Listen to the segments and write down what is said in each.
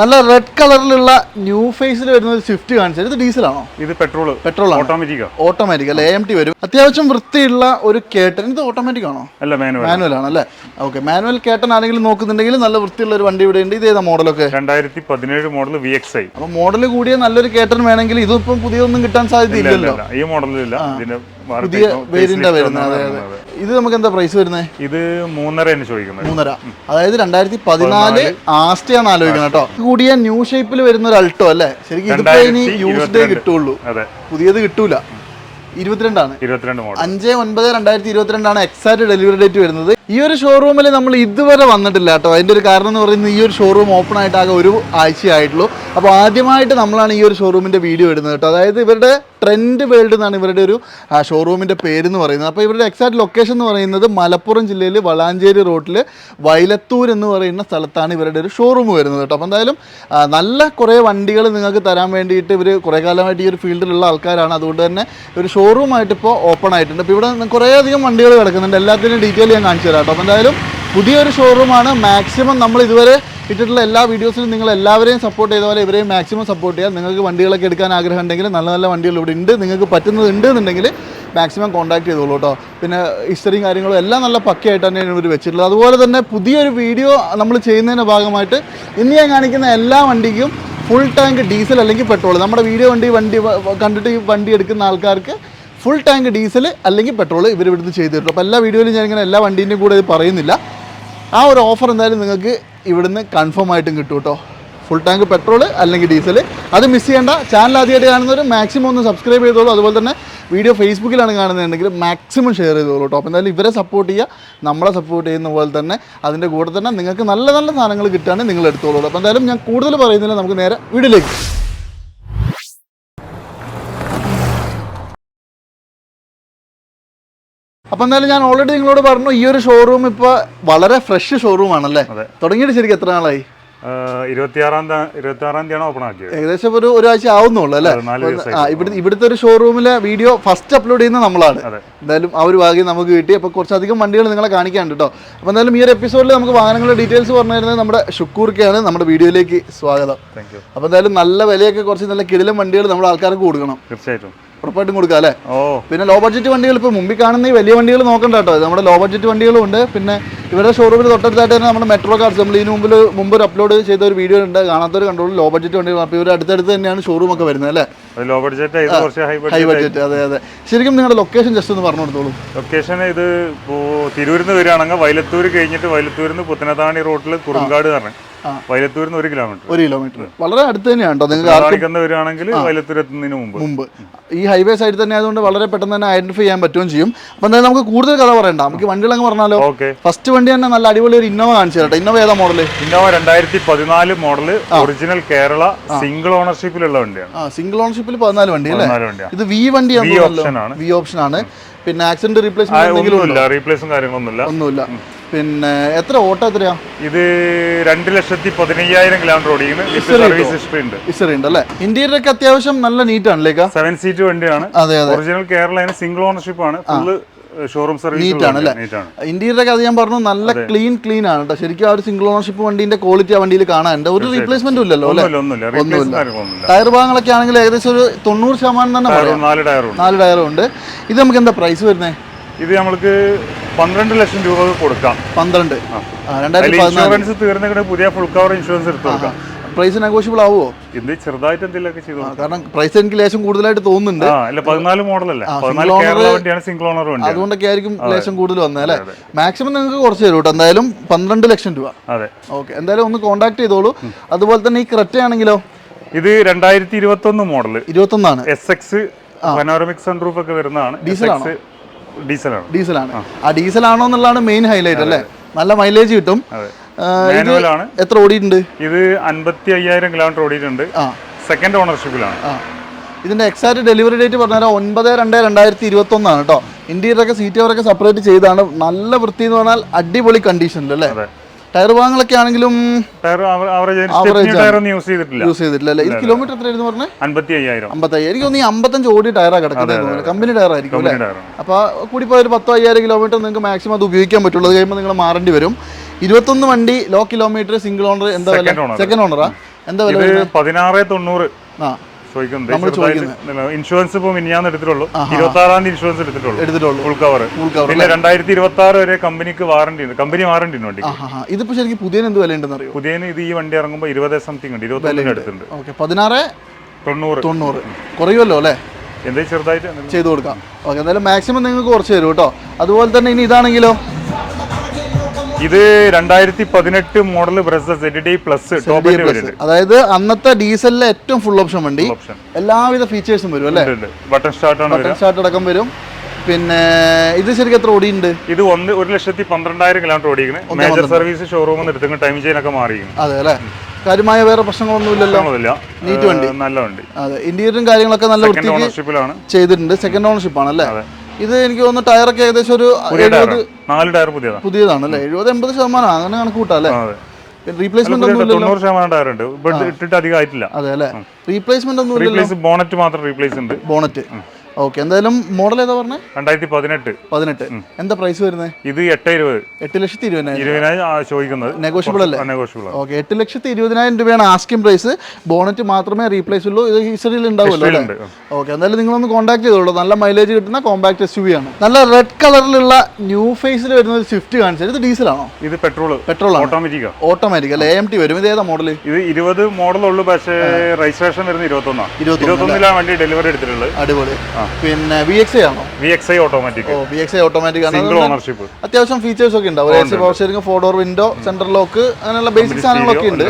നല്ല റെഡ് കളറിലുള്ള ന്യൂ ഫേസിൽ വരുന്ന ഒരു സ്വിഫ്റ്റ് കാണിച്ചത് ഇത് ഡീസലാണോ ഇത് പെട്രോൾ പെട്രോൾ ഓട്ടോമാറ്റിക് ഓട്ടോമാറ്റിക് അല്ലെ? എം ടി വരും. അത്യാവശ്യം വൃത്തിയുള്ള ഒരു കേട്ടൻ. ഇത് ഓട്ടോമാറ്റിക് ആണോ? അല്ല മാനുവൽ മാനുവൽ ആണ് അല്ലേ? ഓക്കെ മാനുവൽ കേട്ടൻ ആരെങ്കിലും നോക്കുന്നുണ്ടെങ്കിൽ നല്ല വൃത്തിയുള്ള ഒരു വണ്ടി ഇവിടെ ഉണ്ട്. ഇത് ഏതാ മോഡലൊക്കെ രണ്ടായിരത്തി പതിനേഴ് മോഡൽ വി എക്സ് ഐ അപ്പൊ മോഡൽ കൂടിയ നല്ലൊരു കേട്ടൻ വേണമെങ്കിൽ ഇതിപ്പം പുതിയൊന്നും കിട്ടാൻ സാധ്യതയില്ലല്ലോ. ഈ മോഡലില്ല പുതിയ വേരിയന്റാ വരുന്നത്. ഇത് നമുക്ക് എന്താ പ്രൈസ് വരുന്നത്? ഇത് മൂന്നര എന്ന് ചോദിക്കുന്നത്. മൂന്നര. അതായത് രണ്ടായിരത്തി പതിനാല് ആസ്റ്റയാണ് ആലോചിക്കുന്നത് കേട്ടോ. കൂടിയ ന്യൂ ഷേപ്പിൽ വരുന്ന ഒരു അൾട്ടോ അല്ലേ? ശരിക്കും ഇതിപ്പോ ഇനി യൂസ് യൂസ്ഡേ കിട്ടുള്ളൂ. പുതിയത് കിട്ടൂല. ഇരുപത്തിരണ്ടാണ്. അഞ്ച് ഒൻപത് രണ്ടായിരത്തി ഇരുപത്തിരണ്ടാണ് എക്സാക്ട് ഡെലിവറി ഡേറ്റ് വരുന്നത്. ഈ ഒരു ഷോറൂമിൽ നമ്മൾ ഇതുവരെ വന്നിട്ടില്ല കേട്ടോ. അതിന്റെ ഒരു കാരണം എന്ന് പറയുന്നത് ഈ ഒരു ഷോറൂം ഓപ്പൺ ആയിട്ട് ആകെ ഒരു ആഴ്ചയായിട്ടുള്ളൂ. അപ്പോൾ ആദ്യമായിട്ട് നമ്മളാണ് ഈ ഒരു ഷോറൂമിന്റെ വീഡിയോ ഇടുന്നത് കേട്ടോ. അതായത് ഇവരുടെ ട്രെൻഡ് വേൾഡ് എന്നാണ് ഇവരുടെ ഒരു ഷോറൂമിന്റെ പേര് എന്ന് പറയുന്നത്. അപ്പോൾ ഇവരുടെ എക്സാക്ട് ലൊക്കേഷൻ എന്ന് പറയുന്നത് മലപ്പുറം ജില്ലയിൽ വളാഞ്ചേരി റോട്ടിൽ വൈലത്തൂർ എന്ന് പറയുന്ന സ്ഥലത്താണ് ഇവരുടെ ഒരു ഷോറൂം വരുന്നത് കേട്ടോ. അപ്പോൾ എന്തായാലും നല്ല കുറേ വണ്ടികൾ നിങ്ങൾക്ക് തരാൻ വേണ്ടിയിട്ട് ഇവർ കുറേ കാലമായിട്ട് ഈ ഒരു ഫീൽഡിലുള്ള ആൾക്കാരാണ്. അതുകൊണ്ട് തന്നെ ഒരു ഷോറൂമായിട്ട് ഇപ്പോൾ ഓപ്പൺ ആയിട്ടുണ്ട്. അപ്പോൾ ഇവിടെ കുറേ അധികം വണ്ടികൾ കിടക്കുന്നുണ്ട്. എല്ലാത്തിനും ഡീറ്റെയിൽ ഞാൻ കാണിച്ചു തരാം. കേട്ടോ. എന്തായാലും പുതിയൊരു ഷോറൂമാണ് മാക്സിമം നമ്മൾ ഇതുവരെ ഇട്ടിട്ടുള്ള എല്ലാ വീഡിയോസിലും നിങ്ങൾ എല്ലാവരെയും സപ്പോർട്ട് ചെയ്ത പോലെ ഇവരെയും മാക്സിമം സപ്പോർട്ട് ചെയ്യാം. നിങ്ങൾക്ക് വണ്ടികളൊക്കെ എടുക്കാൻ ആഗ്രഹം ഉണ്ടെങ്കിൽ നല്ല നല്ല വണ്ടികൾ ഇവിടെ ഉണ്ട്. നിങ്ങൾക്ക് പറ്റുന്നത് ഉണ്ട് എന്നുണ്ടെങ്കിൽ മാക്സിമം കോൺടാക്ട് ചെയ്തോളൂ കേട്ടോ. പിന്നെ ഹിസ്റ്ററിയും കാര്യങ്ങളും എല്ലാം നല്ല പക്കയായിട്ട് തന്നെയാണ് ഇവർ വെച്ചിട്ടുള്ളത്. അതുപോലെ തന്നെ പുതിയൊരു വീഡിയോ നമ്മൾ ചെയ്യുന്നതിന്റെ ഭാഗമായിട്ട് ഇന്ന് ഞാൻ കാണിക്കുന്ന എല്ലാ വണ്ടിക്കും ഫുൾ ടാങ്ക് ഡീസൽ അല്ലെങ്കിൽ പെട്രോൾ നമ്മുടെ വീഡിയോ വണ്ടി വണ്ടി കണ്ടിട്ട് ഈ വണ്ടി എടുക്കുന്ന ആൾക്കാർക്ക് ഫുൾ ടാങ്ക് ഡീസൽ അല്ലെങ്കിൽ പെട്രോൾ ഇവർ ഇവിടുന്ന് ചെയ്തു തരും. അപ്പോൾ എല്ലാ വീഡിയോയിലും ഞാനിങ്ങനെ എല്ലാ വണ്ടീന്റെയും കൂടെ ഇത് പറയുന്നില്ല. ആ ഒരു ഓഫർ എന്തായാലും നിങ്ങൾക്ക് ഇവിടുന്ന് കൺഫേം ആയിട്ടും കിട്ടും കേട്ടോ. ഫുൾ ടാങ്ക് പെട്രോൾ അല്ലെങ്കിൽ ഡീസൽ അത് മിസ് ചെയ്യേണ്ട. ചാനൽ ആദ്യമായിട്ട് കാണുന്നവർ മാക്സിമം ഒന്ന് സബ്സ്ക്രൈബ് ചെയ്തോളൂ. അതുപോലെ തന്നെ വീഡിയോ ഫേസ്ബുക്കിലാണ് കാണുന്നതെങ്കിൽ മാക്സിമം ഷെയർ ചെയ്തോളൂ കേട്ടോ. അപ്പോൾ എന്തായാലും ഇവരെ സപ്പോർട്ട് ചെയ്യുക. നമ്മളെ സപ്പോർട്ട് ചെയ്യുന്ന പോലെ തന്നെ അതിന്റെ കൂടെ തന്നെ നിങ്ങൾക്ക് നല്ല നല്ല സാധനങ്ങൾ കിട്ടുകയാണെങ്കിൽ നിങ്ങൾ എടുത്തോളൂ അപ്പോൾ എന്തായാലും ഞാൻ കൂടുതൽ പറയുന്നില്ല. നമുക്ക് നേരെ വീഡിയോയിലേക്ക് അപ്പോൾ എന്തായാലും ഞാൻ ഓൾറെഡി നിങ്ങളോട് പറഞ്ഞു ഈ ഒരു ഷോറൂം ഇപ്പോൾ വളരെ ഫ്രഷ് ഷോറൂം ആണല്ലേ. തുടങ്ങിയിട്ട് ശരിക്കും എത്ര നാളായി? ഇരുപത്തിയാറാം തീയതിയാണ് ഓപ്പൺ ആക്കിയത്. ഏകദേശം ഒരു ഒരാഴ്ച ആവുന്നുള്ളൂ അല്ലേ? ഇവിടുത്തെ ഇവിടുത്തെ ഒരു ഷോറൂമിലെ വീഡിയോ ഫസ്റ്റ് അപ്ലോഡ് ചെയ്യുന്ന നമ്മളാണ്. എന്തായാലും ആ ഒരു ഭാഗ്യം നമുക്ക് കിട്ടി. അപ്പോൾ കുറച്ചധികം വണ്ടികൾ നിങ്ങളെ കാണിക്കാണ്ട് കേട്ടോ അപ്പോൾ എന്തായാലും ഈ ഒരു എപ്പിസോഡിൽ നമുക്ക് വാഹനങ്ങളുടെ ഡീറ്റെയിൽസ് പറഞ്ഞു തരുന്നത് നമ്മുടെ ഷുക്കൂർക്കയാണ് നമ്മുടെ വീഡിയോയിലേക്ക് സ്വാഗതം. അപ്പൊ അപ്പോൾ എന്തായാലും നല്ല വിലയൊക്കെ കുറച്ച് നല്ല കിടിലം വണ്ടികൾ നമ്മുടെ ആൾക്കാർക്ക് കൊടുക്കണം. തീർച്ചയായിട്ടും. ഉറപ്പായിട്ടും കൊടുക്കാം അല്ലേ? ഓ. പിന്നെ ലോ ബഡ്ജറ്റ് വണ്ടികൾ ഇപ്പോൾ മുമ്പിൽ കാണുന്ന ഈ വലിയ വണ്ടികൾ നോക്കണ്ട കേട്ടോ. നമ്മുടെ ലോ ബഡ്ജറ്റ് വണ്ടികളും ഉണ്ട്. പിന്നെ ഇവരുടെ ഷോറൂമിൽ തൊട്ടടുത്തായിട്ട് തന്നെ നമ്മുടെ മെട്രോ കാർസ് നമ്മൾ ഇതിന് മുമ്പിൽ മുമ്പ് ഒരു അപ്ലോഡ് ചെയ്ത ഒരു വീഡിയോ ഉണ്ട്. കാണാത്തവർ കണ്ടോളൂ. ലോ ബഡ്ജറ്റ് വണ്ടികൾ. അപ്പോൾ ഇവർ അടുത്തടുത്ത് തന്നെയാണ് ഷോറൂം ഒക്കെ വരുന്നത് അല്ലേ? ലോ ബഡ്ജറ്റ് ഹൈ ബഡ്ജറ്റ് അതെ അതെ. ശരിക്കും നിങ്ങളുടെ ലൊക്കേഷൻ ജസ്റ്റ് ഒന്ന് പറഞ്ഞു കൊടുത്തോളൂ. ലൊക്കേഷൻ ഇത് തിരൂരിൽ നിന്ന് വരികയാണെങ്കിൽ വൈലത്തൂർ കഴിഞ്ഞിട്ട് വൈലത്തൂരിൽ നിന്ന് പുത്തനത്താണി റോഡിൽ കുറുങ്കാട് പറഞ്ഞു. വൈലത്തൂരിൽ നിന്ന് ഒരു കിലോമീറ്റർ. ഒരു കിലോമീറ്റർ. വളരെ അടുത്ത് തന്നെയാണ് കേട്ടോ. നിങ്ങൾക്ക് പുത്തനത്താണിക്ക് വരികയാണെങ്കിൽ വൈലത്തൂർ എത്തുന്നതിന് മുമ്പ്. മുമ്പ്. ഈ ഹൈവേ സൈഡിൽ തന്നെ ആയതുകൊണ്ട് വളരെ പെട്ടെന്ന് തന്നെ ഐഡന്റിഫൈ ചെയ്യാൻ പറ്റുകയും ചെയ്യും. അപ്പോൾ എന്തായാലും നമുക്ക് കൂടുതൽ കഥ പറയണ്ട. നമുക്ക് വണ്ടികൾ അങ്ങ് പറഞ്ഞാലോ? ഫസ്റ്റ് വണ്ടി തന്നെ നല്ല അടിപൊളി ഒരു ഇന്നോവ കാണിച്ചു കേട്ടോ. ഇന്നോവ ഏതാ മോഡൽ ഇന്നോവ രണ്ടായിരത്തി പതിനാല് മോഡൽ ഒറിജിനൽ കേരള സിംഗിൾ ഓണർഷിപ്പിലുള്ള വണ്ടിയാണ്. സിംഗിൾ ഓണർഷിപ്പിൽ പതിനാല് വണ്ടി അല്ലേ? ഇത് വി വണ്ടി വി ഓപ്ഷൻ ആണ്. വി ഓപ്ഷൻ ആണ്. പിന്നെ ആക്സിഡന്റ് റീപ്ലേസ്മെന്റ് റീപ്ലേസും കാര്യങ്ങളൊന്നുമില്ല. ഒന്നുമില്ല. പിന്നെ എത്ര ഓട്ടോ എത്രയാ? ഇത് രണ്ട് ലക്ഷത്തി പതിനയ്യായിരം കിലോമീറ്റർ ഓടിക്കുന്നു. സർവീസ് ഹിസ്റ്ററി ഉണ്ട്? ഹിസ്റ്ററി ഉണ്ട്. അല്ലേ? ഇന്റീരിയർ ഒക്കെ അത്യാവശ്യം നല്ല നീറ്റ് ആണ് സെവൻ സീറ്റ് വണ്ടിയാണ്. അതെ അതെ. ഒറിജിനൽ കേരള സിംഗിൾ ഓണർഷിപ്പ് ആണ്. ഫുള്ള് ഷോറൂം സർവീസ് ആണ് അല്ലേ? ഞാൻ പറഞ്ഞു നല്ല ക്ലീൻ ക്ലീൻ ആണ് കേട്ടോ ശരിക്കും ആ ഒരു സിംഗിൾ ഓണർഷിപ്പ് വണ്ടിന്റെ ക്വാളിറ്റി ആ വണ്ടിയിൽ കാണാനുണ്ട് ഒരു റീപ്ലേസ്മെന്റും ഇല്ലല്ലോ അല്ലേ? ഒന്നുമില്ല ടയർ ഭാഗങ്ങളൊക്കെ ആണെങ്കിൽ ഏകദേശം ഒരു തൊണ്ണൂറ് ശതമാനം തന്നെ നാല് ടയറും ഉണ്ട്. ഇത് നമുക്ക് എന്താ പ്രൈസ് വരുന്നത് ഇത് നമ്മൾക്ക് പന്ത്രണ്ട് ലക്ഷം രൂപ കൊടുക്കാം. പന്ത്രണ്ട്. ഇൻഷുറൻസ് തീർന്നിട്ട് പുതിയ ഫുൾ കവർ ഇൻഷുറൻസ് എടുത്ത് കൊടുക്കാം. പ്രൈസ് നെഗോഷ്യബിൾ ആവുമോ ഇത് ചെറുതായിട്ട് എന്തെങ്കിലുമൊക്കെ ചെയ്തു കാരണം പ്രൈസ് എനിക്ക് ലേശം കൂടുതലായിട്ട് തോന്നുന്നുണ്ട്. അല്ല പതിനാല് മോഡലല്ലേ? വണ്ടിയാണ് സിംഗിൾ ഓണർ വണ്ടി അതുകൊണ്ടൊക്കെ ആയിരിക്കും ലേശം കൂടുതൽ വന്നത് അല്ലേ? മാക്സിമം നിങ്ങൾക്ക് കുറച്ച് തരും കേട്ടോ. എന്തായാലും പന്ത്രണ്ട് ലക്ഷം രൂപ. അതെ. ഓക്കെ എന്തായാലും ഒന്ന് കോൺടാക്ട് ചെയ്തോളൂ. അതുപോലെ തന്നെ ഈ ക്രെറ്റ ആണെങ്കിലോ ഇത് രണ്ടായിരത്തി ഇരുപത്തി ഒന്ന് മോഡൽ ഇരുപത്തി ഒന്നാണ് എസ് എക്സ് പനോറമിക് സൺറൂഫ് ഒക്കെ വരുന്നതാണ്. ഡീസലാണോ? ഡീസലാണ്. ഡീസലാണ്. ആ. ഡീസലാണോ എന്നുള്ളതാണ് മെയിൻ ഹൈലൈറ്റ് അല്ലേ? നല്ല മൈലേജ് കിട്ടും. ആണ്. എത്ര ഓടിയിട്ടുണ്ട്? ഇത് അൻപത്തി അയ്യായിരം കിലോമീറ്റർ ഓടിയിട്ടുണ്ട് സെക്കൻഡ് ഓണർഷിപ്പിലാണ് ഇതിന്റെ എക്സാക്ട് ഡെലിവറി ഡേറ്റ് പറഞ്ഞാൽ ഒൻപത് രണ്ട് രണ്ടായിരത്തി ഇരുപത്തി ഒന്നാണ് കേട്ടോ ഇന്ത്യയിലൊക്കെ ഒക്കെ സീറ്റ് അവരൊക്കെ സെപ്പറേറ്റ് ചെയ്താണ്. നല്ല വൃത്തി എന്ന് പറഞ്ഞാൽ അടിപൊളി കണ്ടീഷനിൽ അല്ലേ? ടയർ ഭാഗങ്ങളൊക്കെ ആണെങ്കിലും ടയർ ആവറേജ് ടയർ ഒന്നും യൂസ് ചെയ്തിട്ടില്ല. യൂസ് ചെയ്തിട്ടില്ല അല്ലേ? ഇത് കിലോമീറ്റർ എത്രയായിരുന്നു പറഞ്ഞേ? അമ്പത്തി അയ്യായിരം അമ്പത്തയ്യ എനിക്ക് തോന്നുന്നു ഈ അമ്പത്തഞ്ച് ഓടി ടയറാണ് കിടക്കുന്നത് കമ്പനി ടയർ ആയിരിക്കും അല്ലേ അപ്പോൾ കൂടി കൂടിപ്പോയ ഒരു പത്തോ അയ്യായിരം കിലോമീറ്റർ നിങ്ങൾക്ക് മാക്സിമം അത് ഉപയോഗിക്കാൻ പറ്റുള്ളൂ. അത് കഴിയുമ്പോൾ നിങ്ങൾ മാറേണ്ടി വരും. ഇരുപത്തൊന്ന് വണ്ടി ലോ കിലോമീറ്റർ സിംഗിൾ ഓണർ എന്താ വില? സെക്കൻഡ് ഓണറാ എന്താ വില പതിനാറ് തൊണ്ണൂറ്. ആ. ഇൻഷുറൻസ് ഇപ്പൊ മിനിഞ്ഞാന്ന് എടുത്തിട്ടുള്ളൂ. ഇരുപത്തി ആറാം തീയതി ഇൻഷുറൻസ് എടുത്തിട്ടുള്ളൂ. എടുത്തിട്ടുള്ളൂ. ഫുൾ കവർ പിന്നെ രണ്ടായിരത്തി ഇരുപത്തി ആറ് വരെ കമ്പനിക്ക് വാറണ്ടി ഉണ്ട്. കമ്പനി വാറണ്ടി ഉണ്ട് വണ്ടി ഇതിപ്പോ ശരിക്കും പുതിയ എന്ത് വില ഉണ്ടെന്ന് അറിയോ പുതിയന് ഇത് ഈ വണ്ടി ഇറങ്ങുമ്പോൾ ഇരുപത് സംതിങ് ഉണ്ട്. ഇരുപത്തി അടുത്തുണ്ട്. ഓക്കെ പതിനാറ് തൊണ്ണൂറ്. തൊണ്ണൂറ്. കുറയുമല്ലോ അല്ലേ? എന്താ ചെറുതായിട്ട്? ചെയ്ത് കൊടുക്കാം. ഓക്കെ എന്തായാലും മാക്സിമം നിങ്ങൾക്ക് കുറച്ച് തരും കേട്ടോ. അതുപോലെ തന്നെ ഇനി ഇതാണെങ്കിലോ? ഇത് രണ്ടായിരത്തി പതിനെട്ട് മോഡൽ പ്ലസ് ടോപ്പ് അതായത് അന്നത്തെ ഡീസലിലെ ഏറ്റവും ഫുൾ ഓപ്ഷൻ വണ്ടി. എല്ലാവിധ ഫീച്ചേഴ്സും വരും അല്ലേ? ബട്ടൺ സ്റ്റാർട്ട് ആണ് വരിക. സ്റ്റാർട്ട് അടക്കം വരും. പിന്നെ ഇത് ശരിക്കും എത്ര ഓടിയുണ്ട് ഇത് ഒന്ന് ഒരു ലക്ഷത്തി പന്ത്രണ്ടായിരം കിലോമീറ്റർ ഓടിക്കണേ മേജർ സർവീസ് ഷോറൂമിൽ നിന്ന് എടുത്തെങ്കിൽ ടൈം ഒക്കെ മാറിയിരിക്കുന്നു. അതെ അല്ലേ? കാര്യമായ വേറെ പ്രശ്നങ്ങളൊന്നുമില്ലല്ലോ? നീറ്റ് വണ്ടി. നല്ല വണ്ടി. അതെ ഇന്റീരിയറും കാര്യങ്ങളൊക്കെ നല്ല വൃത്തിക്ക് ചെയ്തിട്ടുണ്ട്. സെക്കൻഡ് ഓണർഷിപ്പ് ആണല്ലേ. ഇത് എനിക്ക് തോന്നുന്നു ടയറൊക്കെ ഏകദേശം ഒരു എഴുപത് നാല് ടയർ പുതിയതാണ് പുതിയതാണ് അല്ലേ? എഴുപത് എൺപത് ശതമാനം അങ്ങനെ കണക്ക് കൂട്ടാം അല്ലേ? റീപ്ലേസ്മെന്റ് തൊണ്ണൂറ് ശതമാനം ടയർ ഉണ്ട് ഇവിടെ ഇട്ടിട്ട് അധികം ആയിട്ടില്ല. അതെ അല്ലേ? റീപ്ലേസ്മെന്റ് ഒന്നും ബോണറ്റ് മാത്രം റീപ്ലേസ് ഉണ്ട്. ബോണറ്റ് ഓക്കെ എന്തായാലും മോഡൽ ഏതാ പറഞ്ഞത് രണ്ടായിരത്തി പതിനെട്ട്. പതിനെട്ട്. എന്താ പ്രൈസ് വരുന്നത് ഇത് എട്ട് ഇരുപത്. എട്ട് ലക്ഷത്തി ഇരുപതിനായിരം. ചോദിക്കുന്നത്. നെഗോഷ്യബിൾ അല്ലേ? നെഗോഷ്യബിൾ ആണ്. ഓക്കെ എട്ട് ലക്ഷത്തി ഇരുപതിനായിരം രൂപയാണ് ആസ്കിംഗ് പ്രൈസ് ബോണറ്റ് മാത്രമേ റീപ്ലേസ് ഉള്ളൂ. ഇത് ഹിസ്റ്ററിയിൽ ഉണ്ടാവുമല്ലോ ഓക്കെ എന്തായാലും നിങ്ങളൊന്ന് കോൺടാക്ട് ചെയ്തോളൂ. നല്ല മൈലേജ് കിട്ടുന്ന കോമ്പാക്ട് എസ് യു ആണ്. നല്ല റെഡ് കളറിലുള്ള ന്യൂ ഫേസിൽ വരുന്ന ഒരു സ്വിഫ്റ്റ് കാണിച്ചത് ഇത് ഡീസലാണോ ഇത് പെട്രോൾ പെട്രോൾ ആണ്. ഓട്ടോമാറ്റിക്കാ ഓട്ടോമാറ്റിക് അല്ലേ? എം ടി വരും. ഇത് ഏതാ മോഡൽ ഇത് ഇരുപത് മോഡലുള്ളൂ പക്ഷേ രജിസ്ട്രേഷൻ വരുന്നത് ഇരുപത്തൊന്നാണ്. ഇരുപത്തൊന്ന് ഇരുപത്തൊന്നിലാണ് വണ്ടി ഡെലിവറി എടുത്തിട്ടുള്ളത്. അടിപൊളി. പിന്നെ വി എക്സ് ആണോ? വി എക്സ് ഐ ഓട്ടോമാറ്റിക് ഓ വി എക്സ് ഐ ഓട്ടോമാറ്റിക് ആണ്. സിംഗിൾ ഓണർഷിപ്പ് അത്യാവശ്യം ഫീച്ചേഴ്സ് ഒക്കെ ഉണ്ടാവും power steering four door window central lock അങ്ങനെയുള്ള ബേസിക് സാധനങ്ങളൊക്കെ ഉണ്ട്.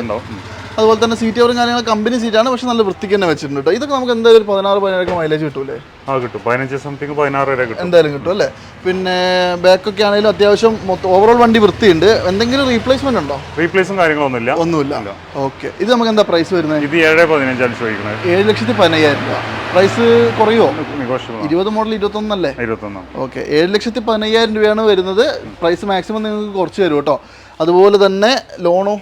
അതുപോലെ തന്നെ സീറ്റ് കവറും കാര്യങ്ങളും കമ്പനി സീറ്റാണ് പക്ഷെ നല്ല വൃത്തിക്ക് തന്നെ വെച്ചിട്ടുണ്ട് കേട്ടോ ഇതൊക്കെ നമുക്ക് എന്തായാലും ഒരു പതിനാറ് പതിനേഴൊക്കെ മൈലേജ് കിട്ടൂലേ? ആ കിട്ടും. പതിനഞ്ച് സംതിങ് പതിനാറ് വരെ കിട്ടും. എന്തായാലും കിട്ടും അല്ലേ? പിന്നെ ബാക്കൊക്കെ ആണെങ്കിലും അത്യാവശ്യം ഓവറോൾ വണ്ടി വൃത്തിയുണ്ട്. എന്തെങ്കിലും റീപ്ലേസ്മെന്റ് ഉണ്ടോ? റീപ്ലേസും കാര്യങ്ങളൊന്നുമില്ല. ഒന്നുമില്ല. ഓക്കെ. ഇത് നമുക്ക് എന്താ പ്രൈസ് വരുന്നത്? ഇത് ഏഴ് പതിനഞ്ചാണ് ചോദിക്കുന്നത്. ഏഴ് ലക്ഷത്തി പതിനയ്യായിരം രൂപ. പ്രൈസ് കുറയുമോ നെഗോഷ്യബിൾ ഇരുപത് മോഡൽ ഇരുപത്തൊന്നല്ലേ? ഇരുപത്തൊന്നാം ഓക്കെ. ഏഴ് ലക്ഷത്തി പതിനയ്യായിരം രൂപയാണ് വരുന്നത്. പ്രൈസ് മാക്സിമം നിങ്ങൾക്ക് കുറച്ച് തരും കേട്ടോ അതുപോലെ തന്നെ ലോണോ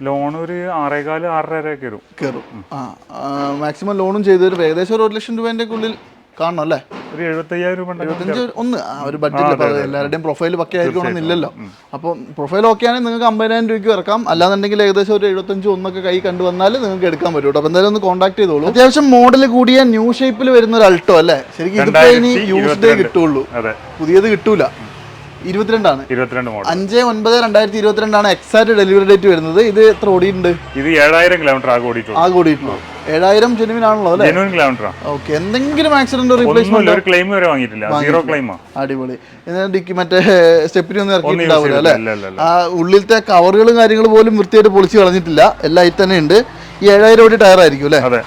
ലോൺ ഒരു ആറേകാൽ ആറര വരും. കയറും ആ മാക്സിമം ലോണും ചെയ്ത് ഒരു ഏകദേശം ഒരു ഒരു ലക്ഷം രൂപേന്റെ ഉള്ളിൽ കാണണം അല്ലേ? ഒരു എഴുപത്തയ്യായിരം രൂപ ഒന്ന് ആ ഒരു ബഡ്ജറ്റ് എല്ലാവരുടെയും പ്രൊഫൈൽ പക്ക ആയിരിക്കണമെന്നില്ലല്ലോ അപ്പോൾ പ്രൊഫൈൽ ഓക്കെ ആണെങ്കിൽ നിങ്ങൾക്ക് അമ്പതിനായിരം രൂപയ്ക്ക് ഇറക്കാം. അല്ലാന്നുണ്ടെങ്കിൽ ഏകദേശം ഒരു എഴുപത്തഞ്ച് ഒന്നൊക്കെ കൈ കണ്ടു വന്നാൽ നിങ്ങൾക്ക് എടുക്കാൻ പറ്റും അപ്പൊ അപ്പോൾ എന്തായാലും ഒന്ന് കോൺടാക്ട് ചെയ്തോളൂ. അത്യാവശ്യം മോഡൽ കൂടിയ ന്യൂ ഷേപ്പിൽ വരുന്ന ഒരു അൾട്ടോ അല്ലേ? ശരിക്കും ഇതിപ്പോ ഇനി യൂസ്ഡേ കിട്ടുള്ളൂ. പുതിയത് കിട്ടൂല. ഇരുപത്തിരണ്ടാണ്. ഇരുപത്തിരണ്ട് മോഡൽ അഞ്ച് ഒൻപത് രണ്ടായിരത്തി ഇരുപത്തിരണ്ടാണ് എക്സാക്ട് ഡെലിവറി ഡേറ്റ് വരുന്നത്. ഇത് എത്ര ഓടിയിട്ടുണ്ട്? ഇത് ഏഴായിരം കിലോമീറ്റർ ആകെ ഓടിയിട്ടുള്ളൂ. ആകെ ഓടിയിട്ടുള്ളൂ. ഏഴായിരം ജെനുവിൻ ആണല്ലോ അല്ലേ? ജെനുവിൻ കിലോമീറ്ററാണ് ഓക്കെ എന്തെങ്കിലും ആക്സിഡന്റ് റീപ്ലേസ്മെന്റ് ഒരു ക്ലെയിം വരെ വാങ്ങിയിട്ടില്ല. സീറോ ക്ലെയിമാ അടിപൊളി. എന്നാ ഡിക്കി മറ്റേ സ്റ്റെപ്പിന് ഒന്നും ഇറക്കിയിട്ടുണ്ടാവില്ല അല്ലേ. ആ ഉള്ളിലത്തെ കവറുകളും കാര്യങ്ങളും പോലും വൃത്തിയായിട്ട് പൊളിച്ച് കളഞ്ഞിട്ടില്ല. എല്ലാം അതിൽ തന്നെ ഉണ്ട്. ഈ ഏഴായിരം ഓടി ടയർ ആയിരിക്കും അല്ലേ? അതെ.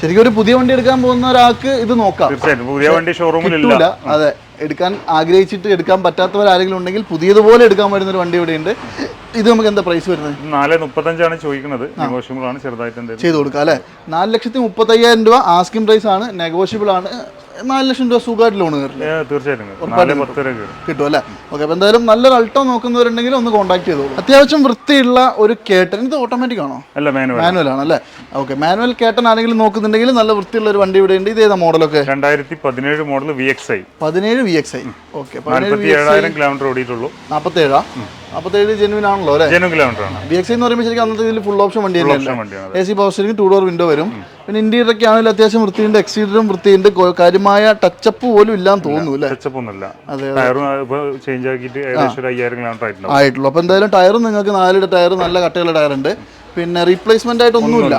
ശരിക്കും ഒരു പുതിയ വണ്ടി എടുക്കാൻ പോകുന്ന ഒരാൾക്ക് ഇത് നോക്കാം. തീർച്ചയായിട്ടും. പുതിയ വണ്ടി ഷോറൂമിലില്ല അതെ. എടുക്കാൻ ആഗ്രഹിച്ചിട്ട് എടുക്കാൻ പറ്റാത്തവർ ആരെങ്കിലും ഉണ്ടെങ്കിൽ പുതിയതുപോലെ എടുക്കാൻ പറ്റുന്ന ഒരു വണ്ടി ഇവിടെ ഉണ്ട് ഇത് നമുക്ക് എന്താ പ്രൈസ് വരുന്നത്? നാല് മുപ്പത്തഞ്ചാണ് ചോദിക്കുന്നത്. നെഗോഷ്യബിൾ ആണ് ചെറുതായിട്ട് ചെയ്ത് കൊടുക്കാം അല്ലേ? നാല് ലക്ഷത്തി മുപ്പത്തയ്യായിരം രൂപ ആസ്കിംഗ് പ്രൈസ് ആണ് നെഗോഷ്യബിൾ ആണ്. നാല് ലക്ഷം രൂപ സുഖമായിട്ട് ലോൺ കയറില്ല? തീർച്ചയായിട്ടും കിട്ടും. അല്ലേ? ഓക്കെ അപ്പോൾ എന്തായാലും നല്ലൊരു അൾട്ടോ നോക്കുന്നവരുണ്ടെങ്കിൽ ഒന്ന് കോൺടാക്ട് ചെയ്തോളൂ. അത്യാവശ്യം വൃത്തിയുള്ള ഒരു കേട്ടൻ. ഇത് ഓട്ടോമാറ്റിക് ആണോ? അല്ല മാനുവൽ ആണ്. അല്ലേ ഓക്കെ മാനുവൽ കേട്ടൻ ആരെങ്കിലും നോക്കുന്നുണ്ടെങ്കിൽ നല്ല വൃത്തിയുള്ള ഒരു വണ്ടി ഇവിടെ ഉണ്ട്. ഇത് ഏതാ മോഡലൊക്കെ രണ്ടായിരത്തി പതിനേഴ് മോഡൽ വി എക്സ് ഐ പതിനേഴ് V X I okay kilometre ഓടിയിട്ടുള്ളൂ. നാൽപ്പത്തേഴാ നാൽപ്പത്തേഴ് ജെനുവിൻ ആണല്ലോ അല്ലേ? ജെനുവിൻ കിലോമീറ്റർ ആണ് വി എക്സ് എന്ന് പറയുമ്പോൾ ശരിക്കും അന്നത്തെ ഇതിൽ ഫുൾ ഓപ്ഷൻ വണ്ടി വണ്ടിയാണ് A C power steering two door window വരും. പിന്നെ ഇന്റീരിയർ ഒക്കെ ആണെങ്കിൽ അത്യാവശ്യം വൃത്തിയുണ്ട് എക്സ്റ്റീരിയറും വൃത്തിയുണ്ട്. കാര്യമായ ടച്ചപ്പ് പോലും ഇല്ലാന്ന് തോന്നുന്നു അല്ലേ? ടച്ചപ്പ് ഒന്നുമില്ല. ചേഞ്ച് ആക്കിയിട്ട് ഏകദേശം ഒരു അയ്യായിരം കിലോമീറ്റർ ആയിട്ടുള്ളൂ. അപ്പോൾ എന്തായാലും ടയറും നിങ്ങൾക്ക് നാലിട ടയർ നല്ല കട്ടയുള്ള ടയർ ഉണ്ട് പിന്നെ റീപ്ലേസ്മെന്റ് ആയിട്ട് ഒന്നുമില്ല.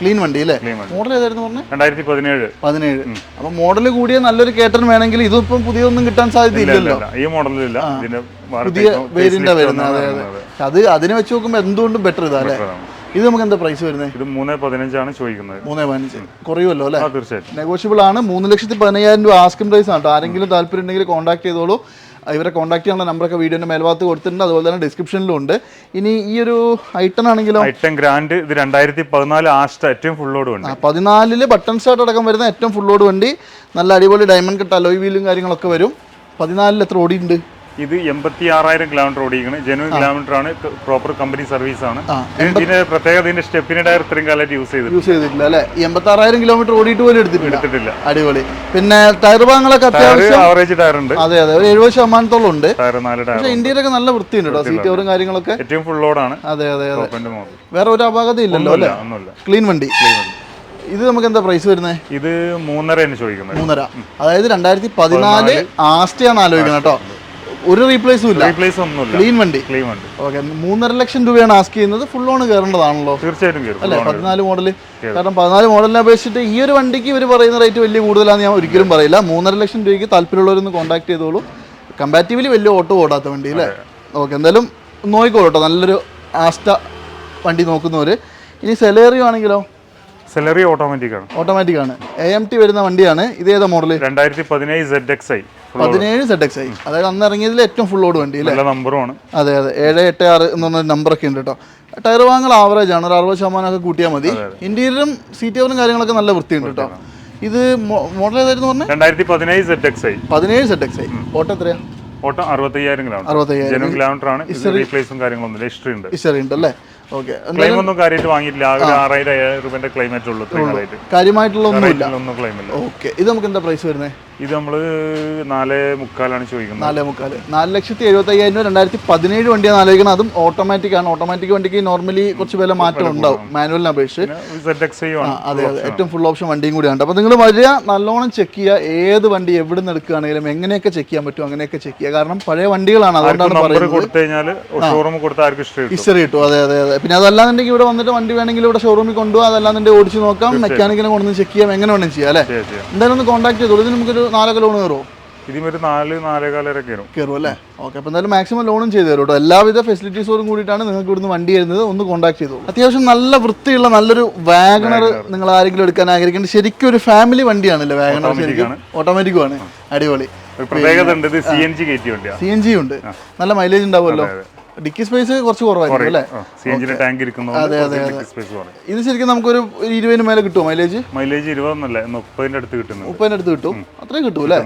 ക്ലീൻ വണ്ടി അല്ലേ? മോഡൽ ഏതായിരുന്നു പറഞ്ഞത് രണ്ടായിരത്തി പതിനേഴ്. പതിനേഴ്. അപ്പൊ മോഡൽ കൂടിയ നല്ലൊരു കേട്ടൻ വേണമെങ്കിൽ ഇതിപ്പം പുതിയൊന്നും കിട്ടാൻ സാധ്യതയില്ലല്ലോ. ഈ മോഡലില്ല പുതിയ വേരിന്റെ വരുന്നത്. അതെ അതെ. അത് അതിനെ വെച്ച് നോക്കുമ്പോൾ എന്തുകൊണ്ടും ബെറ്റർ ഇതാ അല്ലേ? ഇത് നമുക്ക് എന്താ പ്രൈസ് വരുന്നത് ഇത് മൂന്ന് പതിനഞ്ചാണ് ചോദിക്കുന്നത്. മൂന്നേ പതിനഞ്ച്. കുറയുമല്ലോ അല്ലേ? തീർച്ചയായിട്ടും. നെഗോഷ്യബിൾ ആണ്. മൂന്ന് ലക്ഷത്തി പതിനയ്യായിരം രൂപ ആസ്കിം പ്രൈസ് ആണ് ആരെങ്കിലും താല്പര്യം ഉണ്ടെങ്കിൽ കോൺടാക്ട് ചെയ്തോളൂ. ഇവരെ കോൺടാക്ട് ചെയ്യാനുള്ള നമ്പറൊക്കെ വീഡിയോന്റെ മേൽഭാഗത്ത് കൊടുത്തിട്ടുണ്ട്. അതുപോലെ തന്നെ ഡിസ്ക്രിപ്ഷനിലും ഉണ്ട്. ഇനി ഈ ഒരു ഐട്ടൺ ആണെങ്കിലും? ഐറ്റം ഗ്രാൻഡ് ഇത് രണ്ടായിരത്തി പതിനാല് ആസ്റ്റ് ഏറ്റവും ഫുള്ളോട് വണ്ടി. പതിനാലിൽ ബട്ടൺ സ്റ്റാർട്ട് അടക്കം വരുന്ന ഏറ്റവും ഫുള്ളോട് ലോഡ് വണ്ടി. നല്ല അടിപൊളി ഡയമണ്ട് കട്ട് അലോയ് വീലും കാര്യങ്ങളൊക്കെ വരും. പതിനാലിൽ എത്ര ഓടിയുണ്ട് ഇത് എൺപത്തി ആറായിരം കിലോമീറ്റർ ഓടിക്കുന്നത് ജനുവൻ കിലോമീറ്റർ ആണ്. പ്രോപ്പർ കമ്പനി സർവീസ് ആണ്. ഇതിന്റെ പ്രത്യേകത ഇതിന്റെ സ്റ്റെപ്പിന് ടയർ ഇത്രയും കാലമായിട്ട് യൂസ് ചെയ്തു യൂസ് ചെയ്തിട്ടില്ല അല്ലെ? എൺപത്തി ആറായിരം കിലോമീറ്റർ ഓടിയിട്ട് പോലും എടുത്തിട്ടില്ല. എടുത്തിട്ടില്ല. അടിപൊളി. പിന്നെ ടയർ ഭാഗങ്ങളൊക്കെ അത്യാവശ്യം ആവറേജ് ടയർ ഉണ്ട്. അതെ അതെ. ഒരു എഴുപത് ശതമാനത്തോളം ഉണ്ട്. ടയർ നാല് ടയർ ഇന്ത്യയിലൊക്കെ നല്ല വൃത്തിയുണ്ട് കേട്ടോ. സീറ്റ് കാര്യങ്ങളൊക്കെ. ഏറ്റവും ഫുൾ ലോഡാണ് അതെ അതെ അതെ. വേറെ ഒരു അപാകത ഇല്ലല്ലോ അല്ലെ? ക്ലീൻ വണ്ടി. ക്ലീൻ വണ്ടി. ഇത് നമുക്ക് എന്താ പ്രൈസ് വരുന്നത്? ഇത് മൂന്നര എന്ന് ചോദിക്കുന്നത് മൂന്നര. അതായത് രണ്ടായിരത്തി പതിനാല് ആസ്റ്റയാണ് ആലോചിക്കുന്നത് കേട്ടോ. ഒരു റീപ്ലേസും ഇല്ല. റീപ്ലേസ് ഒന്നും ക്ലീൻ വണ്ടി. ക്ലീൻ വണ്ടി. ഓക്കെ മൂന്നര ലക്ഷം രൂപയാണ് ആസ്ക് ചെയ്യുന്നത്. ഫുൾ ഓൺ കയറേണ്ടതാണല്ലോ. തീർച്ചയായിട്ടും അല്ലേ? പതിനാല് മോഡൽ കാരണം പതിനാല് മോഡലിനെ അപേക്ഷിച്ചിട്ട് ഈ ഒരു വണ്ടിക്ക് ഇവർ പറയുന്ന റേറ്റ് വലിയ കൂടുതലാണെന്ന് ഞാൻ ഒരിക്കലും പറയില്ല. മൂന്നര ലക്ഷം രൂപയ്ക്ക് താല്പര്യമുള്ളവരൊന്ന് കോൺടാക്ട് ചെയ്തോളൂ. കമ്പാറ്റീവ്ലി വലിയ ഓട്ടോ ഓടാത്ത വണ്ടി അല്ലേ? ഓക്കെ എന്തായാലും നോക്കിക്കോളൂ കേട്ടോ നല്ലൊരു ആസ്റ്റ വണ്ടി നോക്കുന്നവർ ഇനി സെലേറിയോ ആണെങ്കിലോ? സെലറി ഓട്ടോമാറ്റിക് ആണ്. ഓട്ടോമാറ്റിക് ആണ്. എ എം ടി വരുന്ന വണ്ടിയാണ്. ഇത് ഏതാ മോഡൽ രണ്ടായിരത്തി പതിനേഴ് സെഡ് എക്സ് ഐ പതിനേഴ് സെഡ് എക്സ് ഐ അതായത് അന്ന് ഇറങ്ങിയതിൽ ഏറ്റവും ഫുൾ ഓട് വണ്ടി അല്ലേ? നമ്പറും ആണ്. അതെ അതെ. ഏഴ് എട്ട് ആറ് എന്ന് പറഞ്ഞ നമ്പറൊക്കെ ഉണ്ട് കേട്ടോ. ടയർ വാങ്ങൽ ആവറേജ് ആണ്. ഒരു അറുപത് ശതമാനം ഒക്കെ കൂട്ടിയാൽ മതി. ഇന്റീരിയറും സീറ്റ് കവറും കാര്യങ്ങളൊക്കെ നല്ല വൃത്തിയുണ്ട് കേട്ടോ. ഇത് മോഡൽ ഏതായിരുന്നു പറഞ്ഞത് രണ്ടായിരത്തി പതിനേഴ് സെഡ് എക്സ് ഐ പതിനേഴ് സെഡ് എക്സ് ഐ ഓട്ടോ എത്രയാ? ഓട്ടം അറുപത്തയ്യായിരം കിലോമീറ്റർ അറുപത്തയ്യായിരം. കിലോമീറ്റർ ആണ്. ഹിസ്റ്ററി റീപ്ലേസും കാര്യങ്ങളൊന്നും ഹിസ്റ്ററി ഉണ്ട്. ഹിസ്റ്ററി ഉണ്ട് അല്ലേ? ഓക്കെ ക്ലെയിം ഒന്നും കാര്യമായിട്ട് വാങ്ങിയിട്ടില്ല. ആ. ഒരു ആറായിരം അയ്യായിരം രൂപന്റെ ഇത്രയും കാലമായിട്ട് കാര്യമായിട്ടുള്ള ഒന്നുമില്ല. ഒന്നും ക്ലെയിം ഇല്ല. ഓക്കെ ഇത് നമുക്ക് എന്താ പ്രൈസ് വരുന്നത് ഇത് നമ്മൾ നാല് മുക്കാലാണ് ചോദിക്കുന്നത്. നാല് മുക്കാൽ. നാല് ലക്ഷത്തി എഴുപത്തി അയ്യായിരം രൂപ. രണ്ടായിരത്തി പതിനേഴ് വണ്ടിയാണ് ആലോചിക്കുന്നത്. അതും ഓട്ടോമാറ്റിക് ആണ്. ഓട്ടോമാറ്റിക് വണ്ടിക്ക് നോർമലി കുറച്ച് വില മാറ്റം ഉണ്ടാവും. മാനുവലിനെ അപേക്ഷിച്ച്. അതെ അതെ. ഏറ്റവും ഫുൾ ഓപ്ഷൻ വണ്ടിയും കൂടിയാണ് അപ്പോൾ നിങ്ങൾ വരിക നല്ലോണം ചെക്ക് ചെയ്യുക. ഏത് വണ്ടി എവിടെ നിന്ന് എടുക്കുകയാണെങ്കിലും എങ്ങനെയൊക്കെ ചെക്ക് ചെയ്യാൻ പറ്റും അങ്ങനെയൊക്കെ ചെക്ക് ചെയ്യുക. കാരണം പഴയ വണ്ടികളാണ് അതുകൊണ്ടാണ് പറയുന്നത്. ഹിസ്റ്ററി കിട്ടും. അതെ അതെ അതെ. പിന്നെ അതല്ലാന്നുണ്ടെങ്കിൽ ഇവിടെ വന്നിട്ട് വണ്ടി വേണമെങ്കിൽ ഇവിടെ ഷോറൂമിൽ കൊണ്ടുപോകാം അതല്ലാന്നുണ്ടെങ്കിൽ ഓടിച്ച് നോക്കാം. മെക്കാനിക്കിനെ കൊണ്ടുവന്ന് ചെക്ക് ചെയ്യാം. എങ്ങനെ വേണമെങ്കിൽ ചെയ്യാം അല്ലേ. എന്തായാലും ഒന്ന് കോൺടാക്ട് ചെയ്തോളൂ. ഇതിന് നമുക്കൊരു നാലൊക്കെ ലോൺ കയറുമോ ഇതിമൊരു നാല് നാലേകാല വരെ കയറും. കയറും അല്ലേ? ഓക്കെ അപ്പോൾ എന്തായാലും മാക്സിമം ലോണും ചെയ്തു തരും കേട്ടോ എല്ലാവിധ ഫെസിലിറ്റീസോടും കൂടിയിട്ടാണ് നിങ്ങൾക്ക് ഇവിടുന്ന് വണ്ടി വരുന്നത്. ഒന്ന് കോൺടാക്ട് ചെയ്തോളൂ. അത്യാവശ്യം നല്ല വൃത്തിയുള്ള നല്ലൊരു വാഗണർ നിങ്ങൾ ആരെങ്കിലും എടുക്കാൻ ആഗ്രഹിക്കുന്നത് ശരിക്കും ഒരു ഫാമിലി വണ്ടിയാണല്ലേ വാഗണർ ശരിക്കും? ഓട്ടോമാറ്റിക്കും ആണ്. അടിപൊളി. പ്രത്യേകത ഉണ്ട് സി എൻ ജി ഉണ്ട്. നല്ല മൈലേജ് ഉണ്ടാവുമല്ലോ. ഡിക്കി സ്പേസ് കുറച്ച് കുറവായിരിക്കും അല്ലേ? ടാങ്ക് ഇത് ശരിക്കും നമുക്കൊരു ഒരു ഇരുപതിന് മേലെ കിട്ടുമോ മൈലേജ് മൈലേജ് ഇരുപതൊന്നല്ല മുപ്പതിന്റെ അടുത്ത് കിട്ടുന്നുണ്ട്. മുപ്പതിന്റെ അടുത്ത് കിട്ടും. അത്രയും കിട്ടും അല്ലേ?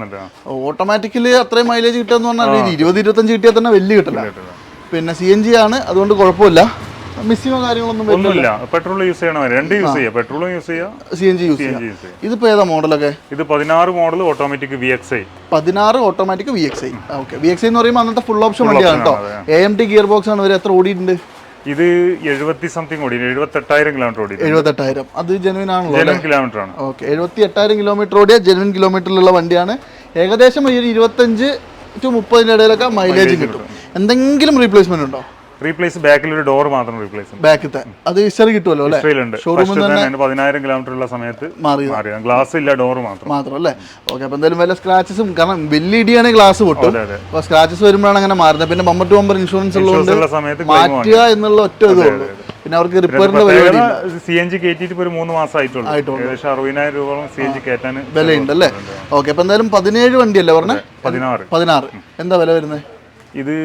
ഓട്ടോമാറ്റിക്കലി അത്രയും മൈലേജ് കിട്ടുക പറഞ്ഞാൽ ഒരു ഇരുപത് ഇരുപത്തഞ്ച് കിട്ടിയാൽ തന്നെ വലിയ കിട്ടില്ല പിന്നെ സി എൻ ജി ആണ് അതുകൊണ്ട് കുഴപ്പമില്ല. മിസ്സിങ്ങോ കാര്യങ്ങളൊന്നും ഒന്നുമില്ല. പെട്രോൾ യൂസ് ചെയ്യണ രണ്ട് യൂസ് ചെയ്യാം. പെട്രോളും യൂസ് ചെയ്യാം. സി എൻ ജി യൂസ് ചെയ്യുക ഇതിപ്പോ ഏതാ മോഡലൊക്കെ? ഇത് പതിനാറ് model automatic V X I പതിനാറ് automatic V X I okay V X I എന്ന് പറയുമ്പോൾ അന്നത്തെ ഫുൾ ഓപ്ഷൻ വണ്ടിയാണ് കേട്ടോ. A M T gear box ആണ്. ഇവർ എത്ര ഓടിയിട്ടുണ്ട്? ഇത് എഴുപത്തി സംതിങ് ഓടി. എഴുപത്തി എട്ടായിരം കിലോമീറ്റർ ഓടി എഴുപത്തെട്ടായിരം. അത് ജെനുവിൻ ആണല്ലോ ജനുവൻ കിലോമീറ്റർ ആണ്. ഓക്കെ എഴുപത്തി എട്ടായിരം കിലോമീറ്റർ ഓടിയ ജെനുവിൻ കിലോമീറ്ററിലുള്ള വണ്ടിയാണ്. ഏകദേശം ഈ ഒരു ഇരുപത്തഞ്ച് ടു മുപ്പതിന്റെ ഇടയിലൊക്കെ മൈലേജ് കിട്ടും. എന്തെങ്കിലും റീപ്ലേസ്മെന്റ് ഉണ്ടോ? റീപ്ലേസ് ബാക്കിൽ ഒരു ഡോർ മാത്രം റീപ്ലേസ് ബാക്കിലത്തെ. അത് ഹിസ്റ്ററി കിട്ടുമല്ലോ അല്ലേ? ഷോറൂമിൽ തന്നെ പതിനായിരം കിലോമീറ്റർ ഉള്ള സമയത്ത് മാറി ഗ്ലാസ് ഇല്ല ഡോർ മാത്രം. മാത്രം അല്ലേ ഓക്കെ അപ്പോൾ എന്തായാലും വല്ല സ്ക്രാച്ചസും കാരണം വലിയ ഇടിയാണ് ഗ്ലാസ് പൊട്ടും. അപ്പൊ അപ്പോൾ സ്ക്രാച്ചസ് വരുമ്പോഴാണ് അങ്ങനെ മാറുന്നത്. പിന്നെ ബമ്പർ ടു ബമ്പർ ഇൻഷുറൻസ് ഉള്ളതുകൊണ്ട് മാറ്റുക എന്നുള്ള ഒറ്റ ഇതേ ഉള്ളൂ പിന്നെ അവർക്ക് റിപ്പയറിന്റെ പരിപാടി സി എൻ ജി കയറ്റിയിട്ട് ഇപ്പൊ ഒരു മൂന്ന് മാസം ആയിട്ടുള്ളൂ. ഏകദേശം അറുപതിനായിരം രൂപ സി എൻ ജി കയറ്റാൻ വിലയുണ്ട് അല്ലേ ഓക്കെ അപ്പോൾ എന്തായാലും പതിനേഴ് വണ്ടിയല്ലേ പറഞ്ഞേ? പതിനാറ്. പതിനാറ്. എന്താ വില വരുന്നത്? ഇത്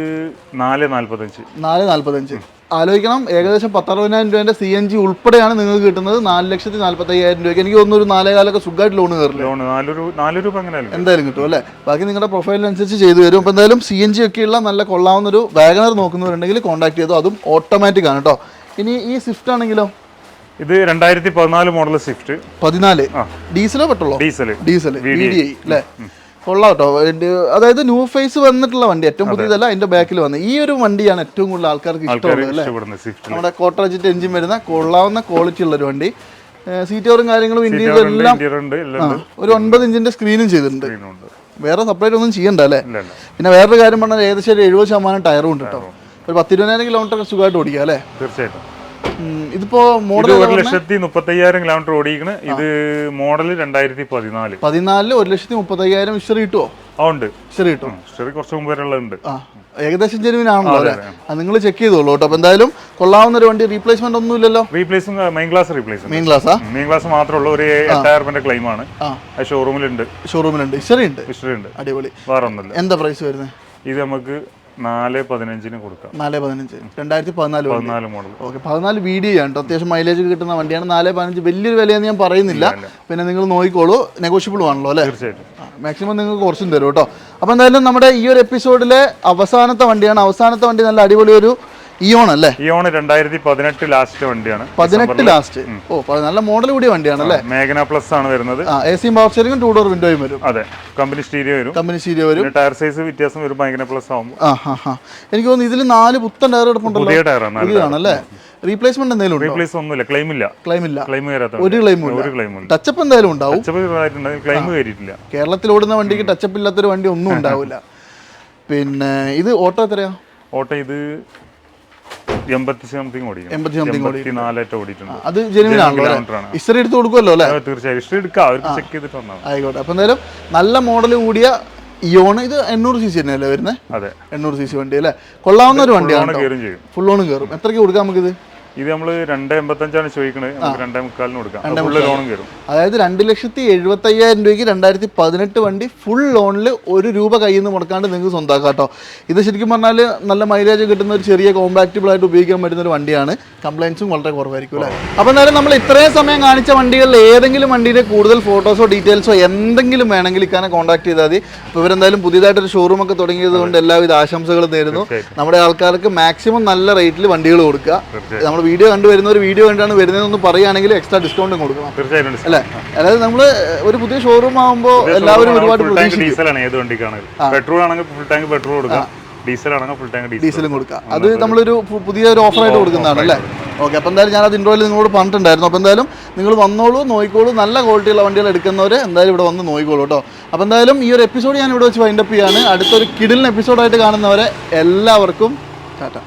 നാല് നാല്പത്തഞ്ച്. നാല് നാല്പത്തഞ്ച്. ആലോചിക്കണം ഏകദേശം പത്തറുപതിനായിരം രൂപേന്റെ സി എൻ ജി ഉൾപ്പെടെയാണ് നിങ്ങൾക്ക് കിട്ടുന്നത്. നാല് ലക്ഷത്തി നാല്പത്തി അയ്യായിരം രൂപയ്ക്ക്. എനിക്ക് തോന്നുന്നു ഒരു നാലേകാലൊക്കെ സുഖമായിട്ട് ലോൺ കയറില്ല? ലോൺ നാല് രൂപ നാല് രൂപ എങ്ങനെയല്ലേ എന്തായാലും കിട്ടും അല്ലേ? ബാക്കി നിങ്ങളുടെ പ്രൊഫൈലിനനുസരിച്ച് ചെയ്തു തരും. അപ്പോൾ എന്തായാലും സി എൻ ജി ഒക്കെയുള്ള നല്ല കൊള്ളാവുന്ന ഒരു വാഗനർ നോക്കുന്നവരുണ്ടെങ്കിൽ കോൺടാക്ട് ചെയ്തു. അതും ഓട്ടോമാറ്റിക് ആണ് കേട്ടോ ഇനി ഈ സ്വിഫ്റ്റ് ആണെങ്കിലോ? ഇത് രണ്ടായിരത്തി പതിനാല് മോഡൽ സ്വിഫ്റ്റ് പതിനാല്. ഡീസലോ പെട്രോളോ? Diesel diesel V D I അല്ലേ കൊള്ളാം കേട്ടോ അതായത് ന്യൂ ഫേസ് വന്നിട്ടുള്ള വണ്ടി ഏറ്റവും പുതിയതല്ല അതിന്റെ ബാക്കിൽ വന്ന്. ഈ ഒരു വണ്ടിയാണ് ഏറ്റവും കൂടുതൽ ആൾക്കാർക്ക് ഇഷ്ടം ഇഷ്ടമുള്ളത് നമ്മുടെ കോട്ടറജിറ്റ് എഞ്ചിൻ വരുന്ന കൊള്ളാവുന്ന ക്വാളിറ്റി ഉള്ള ഒരു വണ്ടി. സീറ്റ് കവറും കാര്യങ്ങളും ഇന്ത്യയിലെല്ലാം ഇന്റീരിയർ എല്ലാം ഒരു ഒൻപത് ഇഞ്ചിന്റെ സ്ക്രീനും ചെയ്തിട്ടുണ്ട്. വേറെ സെപ്പറേറ്റ് ഒന്നും ചെയ്യണ്ട അല്ലേ? പിന്നെ വേറൊരു കാര്യം പറഞ്ഞാൽ ഏകദേശം ഒരു എഴുപത് ശതമാനം ടയറും ഉണ്ട് കേട്ടോ ഒരു പത്തിരുപതിനായിരം കിലോമീറ്റർ സുഖമായിട്ട് ഓടിക്കാം അല്ലേ? തീർച്ചയായിട്ടും. ഇതിപ്പോ ഇത് മോഡൽ ഒരു ലക്ഷത്തി മുപ്പത്തയ്യായിരം കിലോമീറ്റർ ഓടിക്കണ് ഇത് മോഡൽ രണ്ടായിരത്തി പതിനാല്. പതിനാലിൽ ഒരു ലക്ഷത്തി മുപ്പത്തയ്യായിരം ഇഷ്ടറി കിട്ടുമോ ഉണ്ട്. ഇഷ്ടറി കിട്ടും സ്റ്റെറി കുറച്ച് മുമ്പ് വരെ ആ ഏകദേശം ജനുവിനാണല്ലോ അല്ലേ? അത് നിങ്ങൾ ചെക്ക് ചെയ്തോളൂ കേട്ടോ. അപ്പോൾ എന്തായാലും കൊള്ളാവുന്ന ഒരു വണ്ടി റീപ്ലേസ്മെന്റ് ഒന്നും ഇല്ലല്ലോ? റീപ്ലേസും മെയിൻ ക്ലാസ് റീപ്ലേസ് മെയിൻ ക്ലാസ്സാ മെയിൻ ക്ലാസ് മാത്രമുള്ള ഒരു എട്ടായിരം ക്ലെയിം ആണ്. ഷോറൂമിലുണ്ട് ഷോറൂമിലുണ്ട് ഇഷ്ടറി ഉണ്ട്. ഹിസ്റ്ററി ഉണ്ട്. അടിപൊളി. വേറെ ഒന്നുമില്ല. എന്താ പ്രൈസ് വരുന്നത് ഇത് നമുക്ക് നാല് പതിനഞ്ചിന് കൊടുക്കാം. നാല് പതിനഞ്ച്. രണ്ടായിരത്തി പതിനാല് പതിനാല് മോഡൽ ഓക്കെ പതിനാല് വി ഡി ആണ് കേട്ടോ. അത്യാവശ്യം മൈലേജ് കിട്ടുന്ന വണ്ടിയാണ്. നാല് പതിനഞ്ച് വലിയൊരു വിലയെന്ന് ഞാൻ പറയുന്നില്ല. പിന്നെ നിങ്ങൾ നോക്കിക്കോളൂ. നെഗോഷ്യബിൾ ആണല്ലോ അല്ലേ? തീർച്ചയായിട്ടും. മാക്സിമം നിങ്ങൾക്ക് കുറച്ചും തരും കേട്ടോ. അപ്പോൾ എന്തായാലും നമ്മുടെ ഈ ഒരു എപ്പിസോഡിലെ അവസാനത്തെ വണ്ടിയാണ്. അവസാനത്തെ വണ്ടി നല്ല അടിപൊളി ഒരു ഇയോൺ അല്ലേ? ഇയോൺ രണ്ടായിരത്തി പതിനെട്ട് ലാസ്റ്റ് വണ്ടിയാണ്. പതിനെട്ട് ലാസ്റ്റ് ഓ നല്ല മോഡൽ കൂടിയ വണ്ടിയാണ് അല്ലേ? മേഘന പ്ലസ് ആണ് വരുന്നത്. എ സിയും പവർ സ്റ്റിയറിംഗും ടൂ ഡോർ വിൻഡോയും വരും. അതെ കമ്പനി സ്റ്റീരിയോ വരും. കമ്പനി സ്റ്റീരിയോ വരും. ടയർ സൈസ് വ്യത്യാസം വരും മേഘന പ്ലസ് ആകുമ്പോൾ എനിക്ക് തോന്നുന്നു ഇതിൽ നാല് പുത്തൻ ടയർ എടുപ്പുണ്ടല്ലോ. പുതിയ ടയറാണ് അല്ലേ പുതിയതാണല്ലേ റീപ്ലേസ്മെന്റ് എന്തെങ്കിലും റീപ്ലേസ് ഒന്നുമില്ല ക്ലെയിം ഇല്ല. ക്ലെയിം ഇല്ല. ക്ലെയിം വരാത്ത ഒരു ക്ലെയിം ഒരു ക്ലെയിം ടച്ചപ്പ് എന്തായാലും ഉണ്ടാവും. ക്ലെയിം കയറിയിട്ടില്ല കേരളത്തിൽ ഓടുന്ന വണ്ടിക്ക് ടച്ചപ്പ് ഇല്ലാത്തൊരു വണ്ടി ഒന്നും ഉണ്ടാവില്ല. പിന്നെ ഇത് ഓട്ടോ എത്രയാ? ഓട്ടോ ഇത് എൺപത്തി സംതിങ് ഓടിക്കും എൺപത്തി സംതിങ് ഓടി എൺപത്തി നാലായിട്ട് ഓടിയിട്ടുണ്ട് അത് ജെനുവിൻ ആണല്ലോ എടുത്ത് കൊടുക്കുമല്ലോ അല്ലേ? അത് തീർച്ചയായും. ഇഷ്ടം എടുക്കാം. അവർക്ക് ചെക്ക് ചെയ്തിട്ട് വന്നാൽ ആയിക്കോട്ടെ. അപ്പം എന്തായാലും നല്ല മോഡൽ കൂടിയ ഇയോണ് ഇത് എണ്ണൂറ് സി സി തന്നെയല്ലേ വരുന്നത് അതെ. എണ്ണൂറ് സി സി വണ്ടി അല്ലേ? കൊള്ളാവുന്ന ഒരു വണ്ടിയാണ് ഫുൾ ഓണും കയറും എത്രക്ക് കൊടുക്കാം നമുക്കിത്? ഇത് നമ്മൾ രണ്ട് എൺപത്തഞ്ചാണ് ചോദിക്കുന്നത് നമുക്ക് രണ്ടേ മുക്കാലിന് കൊടുക്കാം. ഫുൾ ലോണും കയറും അതായത് രണ്ട് ലക്ഷത്തി എഴുപത്തി അയ്യായിരം രൂപയ്ക്ക് രണ്ടായിരത്തി പതിനെട്ട് വണ്ടി ഫുൾ ലോണിൽ ഒരു രൂപ കയ്യിൽ നിന്ന് മുടക്കാണ്ട് നിങ്ങൾക്ക് സ്വന്തമാക്കാം കേട്ടോ ഇത് ശരിക്കും പറഞ്ഞാൽ നല്ല മൈലേജ് കിട്ടുന്ന ഒരു ചെറിയ കോമ്പാക്റ്റബിൾ ആയിട്ട് ഉപയോഗിക്കാൻ പറ്റുന്ന ഒരു വണ്ടിയാണ്. കംപ്ലൈൻസും വളരെ കുറവായിരിക്കും അല്ലേ? അപ്പോൾ എന്തായാലും നമ്മൾ ഇത്രയും സമയം കാണിച്ച വണ്ടികളിൽ ഏതെങ്കിലും വണ്ടിയുടെ കൂടുതൽ ഫോട്ടോസോ ഡീറ്റെയിൽസോ എന്തെങ്കിലും വേണമെങ്കിൽ ഇക്കാനെ കോൺടാക്ട് ചെയ്താൽ മതി. അപ്പോൾ ഇവരെന്തായാലും പുതിയതായിട്ടൊരു ഷോറൂം ഒക്കെ തുടങ്ങിയത് കൊണ്ട് എല്ലാവിധ ആശംസകളും നേരുന്നു. നമ്മുടെ ആൾക്കാർക്ക് മാക്സിമം നല്ല റേറ്റിൽ വണ്ടികൾ കൊടുക്കുക. തീർച്ചയായും നമ്മൾ വീഡിയോ കണ്ടുവരുന്നവർ വീഡിയോ കണ്ടാണ് വരുന്നതെന്ന് പറയുകയാണെങ്കിൽ എക്സ്ട്രാ ഡിസ്കൗണ്ടും കൊടുക്കണം. തീർച്ചയായിട്ടും അല്ലെ? അതായത് നമ്മൾ ഒരു പുതിയ ഷോറൂം ആകുമ്പോൾ എല്ലാവരും ഒരുപാട് ഡീസലാണ് ഏത് പെട്രോൾ ആണെങ്കിൽ ഫുൾ ടാങ്ക് പെട്രോൾ കൊടുക്കാം. ഡീസൽ ആണെങ്കിൽ ഫുൾ ടാങ്ക് ഡീസലും കൊടുക്കുക അത് നമ്മളൊരു പുതിയ ഒരു ഓഫറായിട്ട് കൊടുക്കുന്നതാണ് അല്ലേ? ഓക്കെ അപ്പോൾ എന്തായാലും ഞാൻ അത് ഇൻട്രോയിൽ നിങ്ങളോട് പറഞ്ഞിട്ടുണ്ടായിരുന്നു. അപ്പോൾ എന്തായാലും നിങ്ങൾ വന്നോളൂ നോയിക്കോളൂ നല്ല ക്വാളിറ്റിയുള്ള വണ്ടികൾ എടുക്കുന്നവർ എന്തായാലും ഇവിടെ വന്ന് നോയിക്കോളൂ കേട്ടോ. അപ്പോൾ എന്തായാലും ഈ ഒരു എപ്പിസോഡ് ഞാൻ ഇവിടെ വെച്ച് വൈൻഡപ്പ് ചെയ്യാണ്. അടുത്തൊരു കിഡിലിന് എപ്പിസോഡായിട്ട് കാണുന്നവരെ എല്ലാവർക്കും ടാറ്റ.